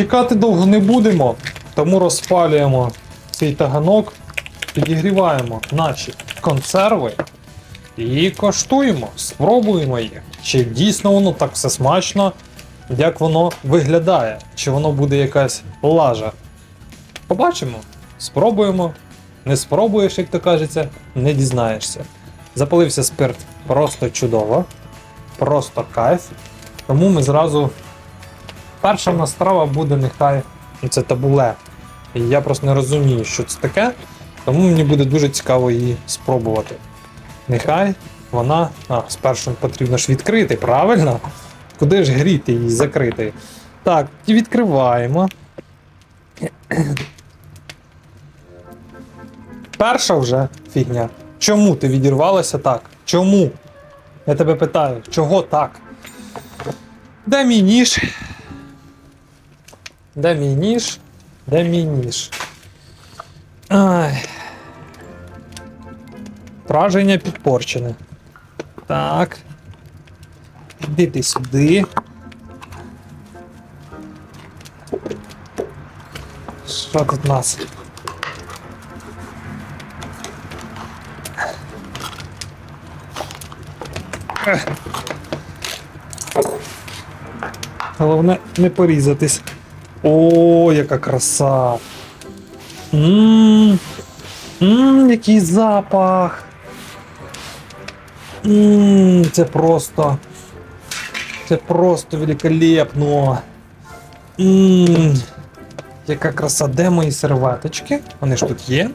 Чекати довго не будемо, тому розпалюємо цей таганок, підігріваємо наші консерви і коштуємо, спробуємо їх. Чи дійсно воно так все смачно, як воно виглядає, чи воно буде якась лажа. Побачимо, спробуємо. Не спробуєш, як то кажеться, не дізнаєшся. Запалився спирт просто чудово, просто кайф. Тому ми зразу. Перша в нас страва буде нехай це табуле. І я просто не розумію, що це таке, тому мені буде дуже цікаво її спробувати. Нехай вона. А, спершу потрібно ж відкрити, правильно? Куди ж гріти її закрити? Так, і відкриваємо. Перша вже фігня. Чому ти відірвалася так? Чому? Я тебе питаю, чого так? Де мій ніж? Де мій? Де мій. Враження підпорчене. Так. Іди ти сюди. Що тут у нас? Головне не порізатись. О, яка краса. Ммм. Ммм, який запах. Ммм, це просто. Це просто великолепно. Ммм. Яка краса, де мої серветочки? Вони ж тут є.